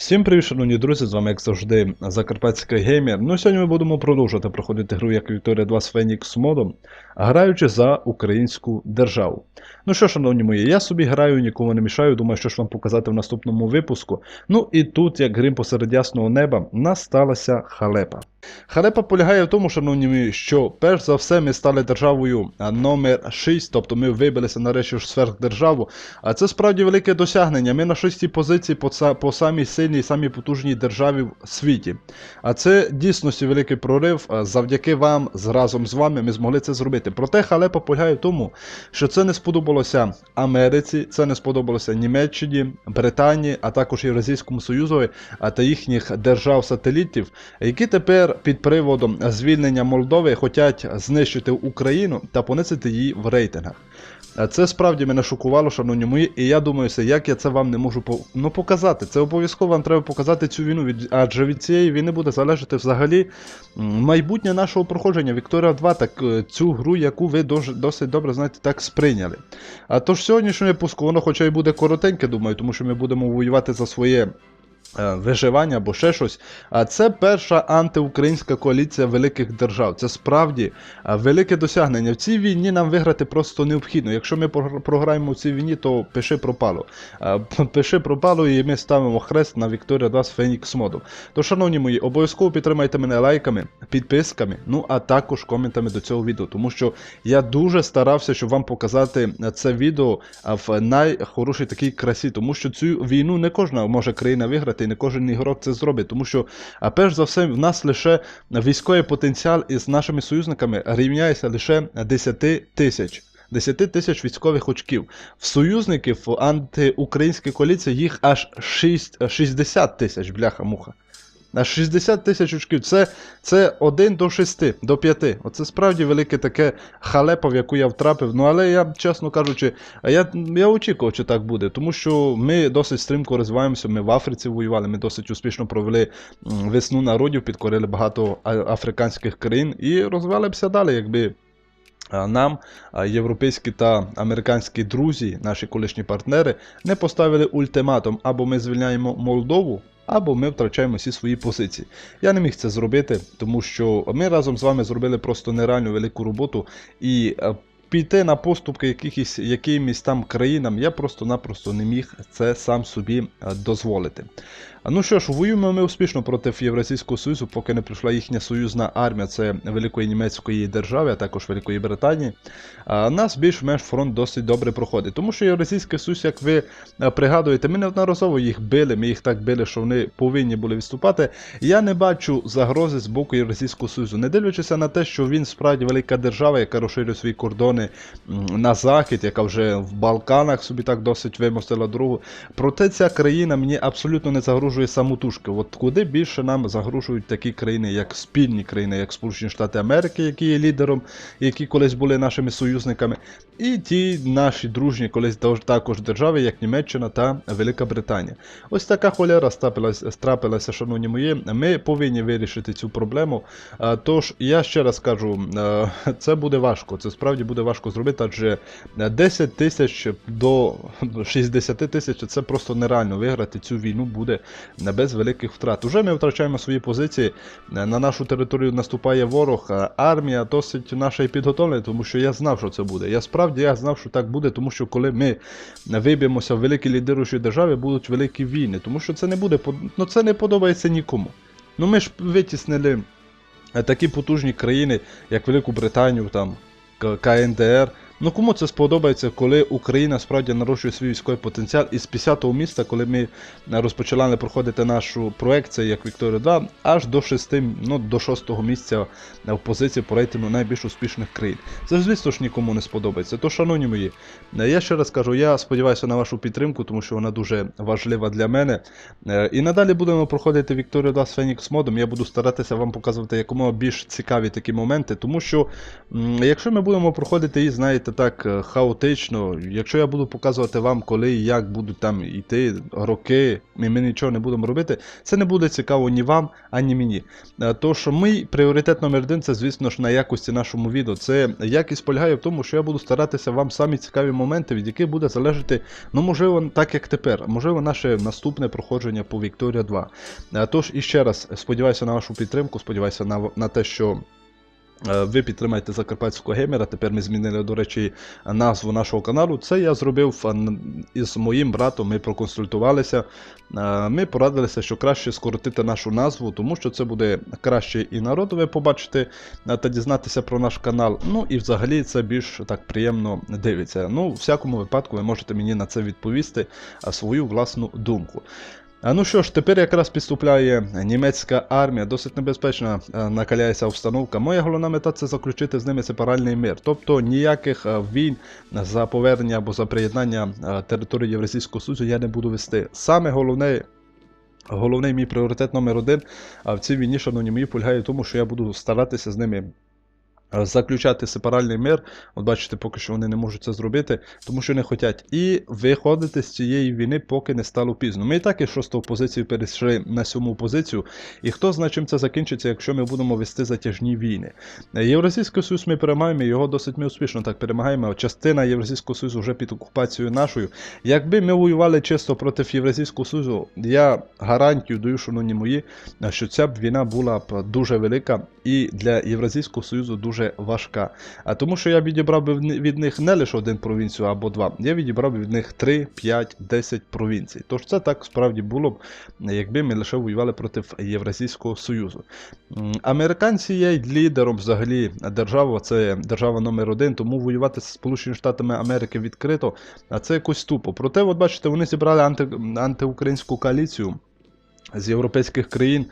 Всім привіт, шановні друзі, з вами, як завжди, Закарпатський геймер. Ну, сьогодні ми будемо продовжувати проходити гру як Вікторія 2 з Фенікс модом, граючи за українську державу. Ну що, шановні мої, я собі граю, нікому не мішаю, думаю, що ж вам показати в наступному випуску. Ну і тут, як грім посеред ясного неба, насталася халепа. Халепа полягає в тому, шановні мої, що перш за все ми стали державою номер 6, тобто ми вибилися нарешті в сверхдержаву. А це справді велике досягнення. Ми на шостій позиції по, по самій сильній, самій потужній державі в світі. А це дійсності великий прорив. Завдяки вам, разом з вами, ми змогли це зробити. Проте халепа полягає в тому, що це не сподобалося Америці, це не сподобалося Німеччині, Британії, а також Євразійському Союзу а та їхніх держав-сателітів, які тепер під приводом звільнення Молдови хочуть знищити Україну та понизити її в рейтингах. Це справді мене шокувало, шановні мої, і я думаю, як я це вам не можу по... ну, показати. Це обов'язково вам треба показати цю війну, від... адже від цієї війни буде залежати взагалі майбутнє нашого проходження Вікторія 2, так е, цю гру, яку ви досить добре знаєте, так сприйняли. А тож сьогоднішнє випуску, воно хоча й буде коротеньке, думаю, тому що ми будемо воювати за своє. Е, Виживання або ще щось. А це перша антиукраїнська коаліція великих держав. Це справді е, велике досягнення. В цій війні нам виграти просто необхідно. Якщо ми програємо в цій війні, то пиши пропало. Е, Пиши пропало, і ми ставимо хрест на Вікторія 2 з Фенікс модом. То, шановні мої, обов'язково підтримайте мене лайками, підписками, ну а також коментами до цього відео, тому що я дуже старався, щоб вам показати це відео в найхорошій такій красі, тому що цю війну не кожна може країна виграти, і не кожен ігрок це зробить. Тому що, а перш за все, в нас лише військовий потенціал із нашими союзниками рівняється лише 10 тисяч. 10 тисяч військових очків. В союзників в антиукраїнській коаліції їх аж 6, 60 тисяч, бляха-муха. На 60 тисяч очків. Це, це 1 до 6, до 5. Оце справді велике таке халепа, в яку я втрапив. Ну але я, чесно кажучи, я, я очікував, що так буде. Тому що ми досить стрімко розвиваємося. Ми в Африці воювали, ми досить успішно провели весну народів, підкорили багато африканських країн і розвивалися далі, якби. Нам, європейські та американські друзі, наші колишні партнери, не поставили ультиматум, або ми звільняємо Молдову, або ми втрачаємо всі свої позиції. Я не міг це зробити, тому що ми разом з вами зробили просто нереальну велику роботу і. Піти на поступки якихось, якимось там країнам я просто-напросто не міг це сам собі дозволити. Ну що ж, воюємо ми успішно проти Євразійського Союзу, поки не прийшла їхня союзна армія, це Великої Німецької держави, а також Великої Британії. А нас більш-менш фронт досить добре проходить. Тому що Євразійський Союз, як ви е, пригадуєте, ми неодноразово їх били, ми їх так били, що вони повинні були відступати. Я не бачу загрози з боку Євразійського Союзу, не дивлячись на те, що він справді велика держава, яка розширює свої кордони на захід, яка вже в Балканах собі так досить вимостила дорогу. Проте ця країна мені абсолютно не загрожує самотужки. От куди більше нам загрожують такі країни, як спільні країни, як Сполучені Штати Америки, які є лідером, які колись були нашими союзниками, і ті наші дружні колись також держави, як Німеччина та Велика Британія. Ось така холера стапилась- страпилася, шановні мої. Ми повинні вирішити цю проблему. Тож я ще раз кажу, це буде важко. Це справді буде важко зробити, адже 10 тисяч до 60 тисяч це просто нереально виграти цю війну буде без великих втрат. Уже ми втрачаємо свої позиції. Е, На нашу територію наступає ворог. Армія досить наша і підготовлена, тому що я знав, що це буде. Я справді я знав, що так буде, тому що коли ми виб'ємося в великі лідируючі держави, будуть великі війни. Тому що це не буде ну, це не подобається нікому. Ну ми ж витіснили е, такі потужні країни, як Велику Британію, там КНДР. Ну кому це сподобається, коли Україна справді нарощує свій військовий потенціал із 50-го міста, коли ми розпочинали проходити нашу проекцію як Вікторія 2, аж до 6, ну до 6-го місця в позиції по рейтингу найбільш успішних країн. Це звісно ж нікому не сподобається. То, шановні мої, е, я ще раз кажу, я сподіваюся на вашу підтримку, тому що вона дуже важлива для мене. Е, І надалі будемо проходити Вікторію 2 з Фенікс модом. Я буду старатися вам показувати якомога більш цікаві такі моменти, тому що якщо ми будемо проходити її, знаєте, знаєте, так е, хаотично. Якщо я буду показувати вам, коли і як будуть там йти роки, і ми нічого не будемо робити, це не буде цікаво ні вам, ані мені. Е, Тож мій пріоритет номер один це, звісно ж, на якості нашому відео. Це якість полягає в тому, що я буду старатися вам самі цікаві моменти, від яких буде залежати, ну можливо, так як тепер, можливо, наше наступне проходження по Вікторія 2. Е, Тож і ще раз сподіваюся на вашу підтримку, сподіваюся на, на те, що. Е, Ви підтримаєте закарпатського геймера. Тепер ми змінили, до речі, назву нашого каналу. Це я зробив із моїм братом. Ми проконсультувалися. Е, Ми порадилися, що краще скоротити нашу назву, тому що це буде краще і народове побачити е, та дізнатися про наш канал. Ну і взагалі це більш так приємно дивиться. Ну, в всякому випадку, ви можете мені на це відповісти свою власну думку. А ну що ж, тепер якраз підступляє німецька армія, досить небезпечна е, накаляється обстановка. Моя головна мета це заключити з ними сепаральний мир. Тобто ніяких е, війн за повернення або за приєднання е, території Євразійського Союзу я не буду вести. Саме головне. Головний мій пріоритет номер один в цій війні, шановні мої, полягає в тому, що я буду старатися з ними заключати сепаральний мир. От бачите, поки що вони не можуть це зробити, тому що не хочуть. І виходити з цієї війни, поки не стало пізно. Ми і так із шостого позиції перейшли на сьому позицію. І хто знає, чим це закінчиться, якщо ми будемо вести затяжні війни. Е, Євразійський Союз ми переймаємо, його досить ми успішно так перемагаємо. Частина Євразійського Союзу вже під окупацією нашою. Якби ми воювали чисто проти Євразійського Союзу, я гарантію даю, шановні мої, що ця б війна була б дуже велика і для Євразійського Союзу дуже важка. А тому, що я відібрав би від них не лише один провінцію або два, я відібрав від них 3, 5, 10 провінцій. Тож це так справді було б, якби ми лише воювали проти Євразійського Союзу. Американці є лідером взагалі держава, це держава номер один, тому воювати з Сполученими Штатами Америки відкрито, а це якось тупо. Проте, от бачите, вони зібрали анти, антиукраїнську коаліцію. З європейських країн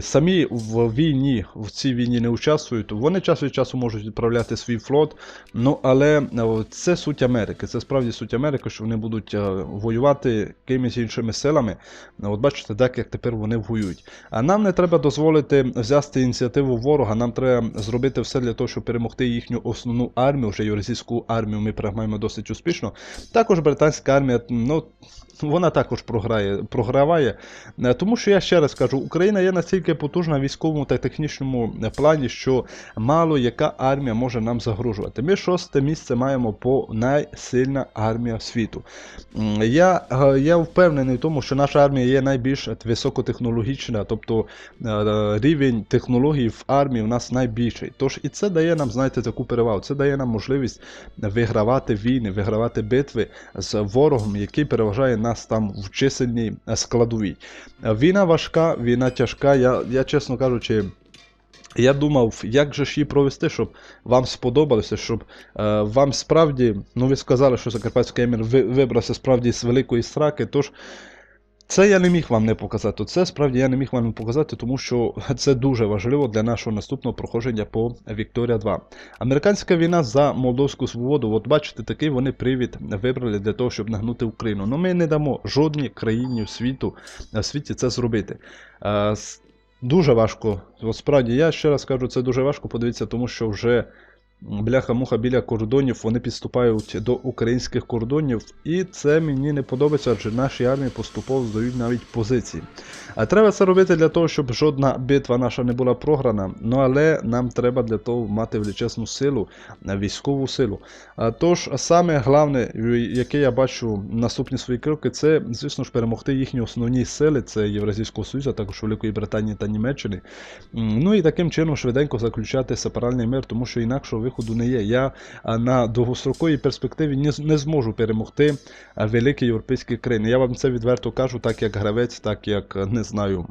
самі в війні, в цій війні не участвують. Вони час від часу можуть відправляти свій флот. Ну але е, це суть Америки. Це справді суть Америки, що вони будуть е, воювати кимось іншими силами. От бачите, так як тепер вони воюють. А нам не треба дозволити взяти ініціативу ворога. Нам треба зробити все для того, щоб перемогти їхню основну армію. Вже російську армію ми переймаємо досить успішно. Також британська армія, ну. Вона також програє, програває, тому що я ще раз кажу, Україна є настільки потужна в військовому та технічному е, плані, що мало яка армія може нам загрожувати. Ми шосте місце маємо по найсильна армія світу. Я, е, я впевнений в тому, що наша армія є найбільш високотехнологічна, тобто е, рівень технологій в армії у нас найбільший. Тож і це дає нам, знаєте, таку перевагу. Це дає нам можливість вигравати війни, вигравати битви з ворогом, який переважає нас там в чисельній е, складовій. Війна важка, війна тяжка. Я, я чесно кажучи. Я думав, як же ж її провести, щоб вам сподобалося, щоб е, вам справді, ну ви сказали, що Закарпатський емір ви, вибрався справді з великої сраки, тож це я не міг вам не показати. Це справді я не міг вам не показати, тому що це дуже важливо для нашого наступного проходження по Вікторія 2. Американська війна за молдовську свободу. От бачите, такий вони привід вибрали для того, щоб нагнути Україну. Ну ми не дамо жодній країні в світу в світі це зробити. Дуже важко. От справді, я ще раз кажу, це дуже важко. Подивіться, тому що вже бляха-муха біля кордонів вони підступають до українських кордонів, і це мені не подобається, адже наші армії поступово здають навіть позиції. А треба це робити для того, щоб жодна битва наша не була програна. Ну але нам треба для того мати величезну силу, військову силу. Тож саме головне, яке я бачу наступні свої кроки, це, звісно ж, перемогти їхні основні сили, це Євразійського Союзу, також Великої Британії та Німеччини. Ну і таким чином швиденько заключати сепаральний мир, тому що інакшого виходу не є. Я на довгостроковій перспективі не, зможу перемогти великі європейські країни. Я вам це відверто кажу, так як гравець, так як не знаю.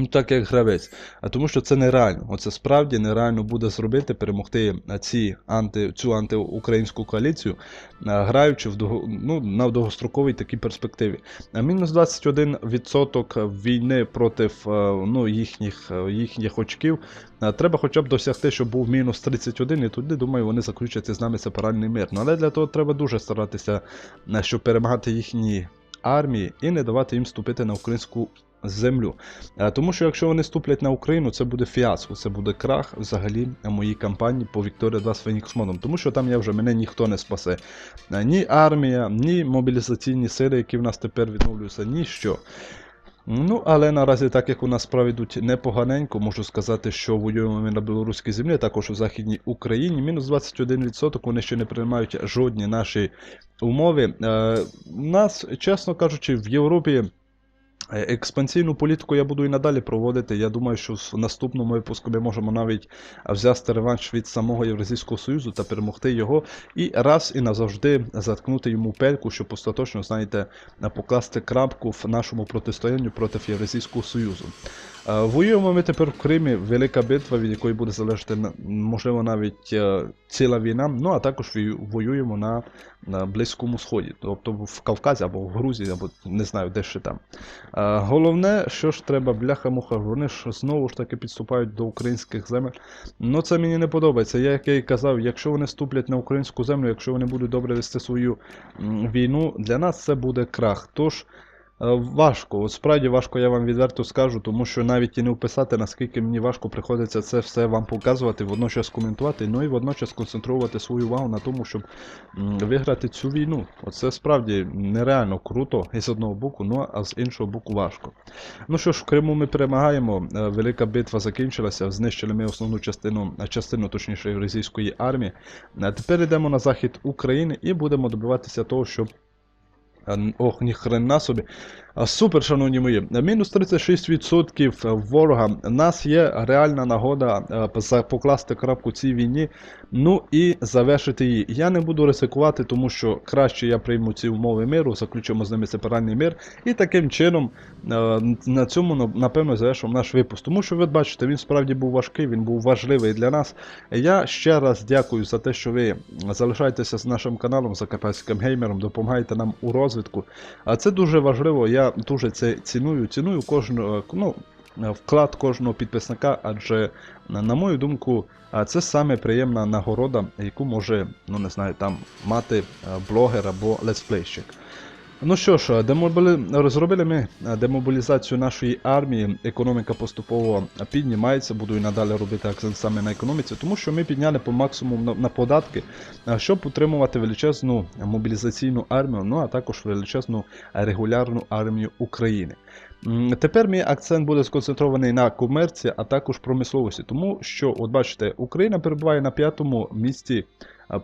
Ну, так як гравець, а тому що це нереально. Оце справді нереально буде зробити, перемогти ці анти, цю антиукраїнську коаліцію, граючи в ну, на довгостроковій такій перспективі. Мінус 21% війни проти ну, їхніх, їхніх очків. Треба хоча б досягти, щоб був мінус 31, і тоді, думаю, вони заключать з нами сепаральний мир. Ну, але для того треба дуже старатися, щоб перемагати їхні армії і не давати їм вступити на українську землю. Е, Тому що якщо вони ступлять на Україну, це буде фіаско, це буде крах взагалі моїй кампанії по Вікторія 2 з Феніксмоном. Тому що там я вже мене ніхто не спасе. Е, Ні армія, ні мобілізаційні сили, які в нас тепер відновлюються, ніщо. Ну, але наразі, так як у нас справи непоганенько, можу сказати, що воюємо на білоруській землі, також у Західній Україні. Мінус 21%, вони ще не приймають жодні наші умови. Е, у нас, чесно кажучи, в Європі. Е, Експансійну політику я буду і надалі проводити. Я думаю, що в наступному випуску ми можемо навіть взяти реванш від самого Євразійського Союзу та перемогти його і раз і назавжди заткнути йому пельку, щоб остаточно, знаєте, покласти крапку в нашому протистоянні проти Євразійського Союзу. Е, Воюємо ми тепер в Кримі, велика битва, від якої буде залежати можливо навіть е, ціла війна. Ну а також воюємо на Близькому Сході, тобто в Кавказі або в Грузії, або не знаю, де ще там. Е, Головне, що ж треба, бляха-муха, вони ж знову ж таки підступають до українських земель. Ну це мені не подобається. Я, як я і казав, якщо вони ступлять на українську землю, якщо вони будуть добре вести свою війну, для нас це буде крах. Тож. Е, Важко, от справді важко, я вам відверто скажу, тому що навіть і не вписати, наскільки мені важко приходиться це все вам показувати, водночас коментувати, ну і водночас концентрувати свою увагу на тому, щоб виграти цю війну. Оце справді нереально круто із одного боку, ну а з іншого боку важко. Ну що ж, в Криму ми перемагаємо. е, Велика битва закінчилася. Знищили ми основну частину, а частину точніше євразійської армії. А тепер йдемо на захід України і будемо добиватися того, щоб. Ох, ніхрена собі. Супер, шановні мої. Мінус 36% ворога. У нас є реальна нагода е, покласти крапку цій війні, ну і завершити її. Я не буду ризикувати, тому що краще я прийму ці умови миру, заключимо з ними сепаральний мир, і таким чином е, на цьому напевно завершимо наш випуск. Тому що ви бачите, він справді був важкий, він був важливий для нас. Я ще раз дякую за те, що ви залишаєтеся з нашим каналом Закарпатським геймером, допомагаєте нам у розвитку. А це дуже важливо. Я дуже це ціную. Ціную кожну ну, вклад кожного підписника, адже, на на мою думку, це саме приємна нагорода, яку може, ну не знаю, там мати е, блогер або летсплейщик. Ну що ж, демобілі... розробили ми е, демобілізацію нашої армії. Економіка поступово піднімається. Буду і надалі робити акцент саме на економіці, тому що ми підняли по максимуму на, податки, е, щоб утримувати величезну мобілізаційну армію, ну а також величезну регулярну армію України. Тепер мій акцент буде сконцентрований на комерції, а також промисловості, тому що, от бачите, Україна перебуває на п'ятому місці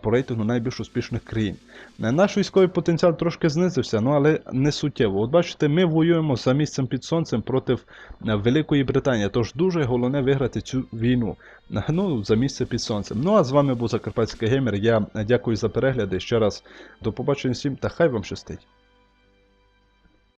по рейтингу найбільш успішних країн. Е, Наш військовий потенціал трошки знизився, ну але не суттєво. От бачите, ми воюємо за місцем під сонцем проти е, Великої Британії, тож дуже головне виграти цю війну. Е, Ну, за місце під сонцем. Ну а з вами був Закарпатський геймер. Я дякую за перегляди. Ще раз до побачення всім та хай вам щастить.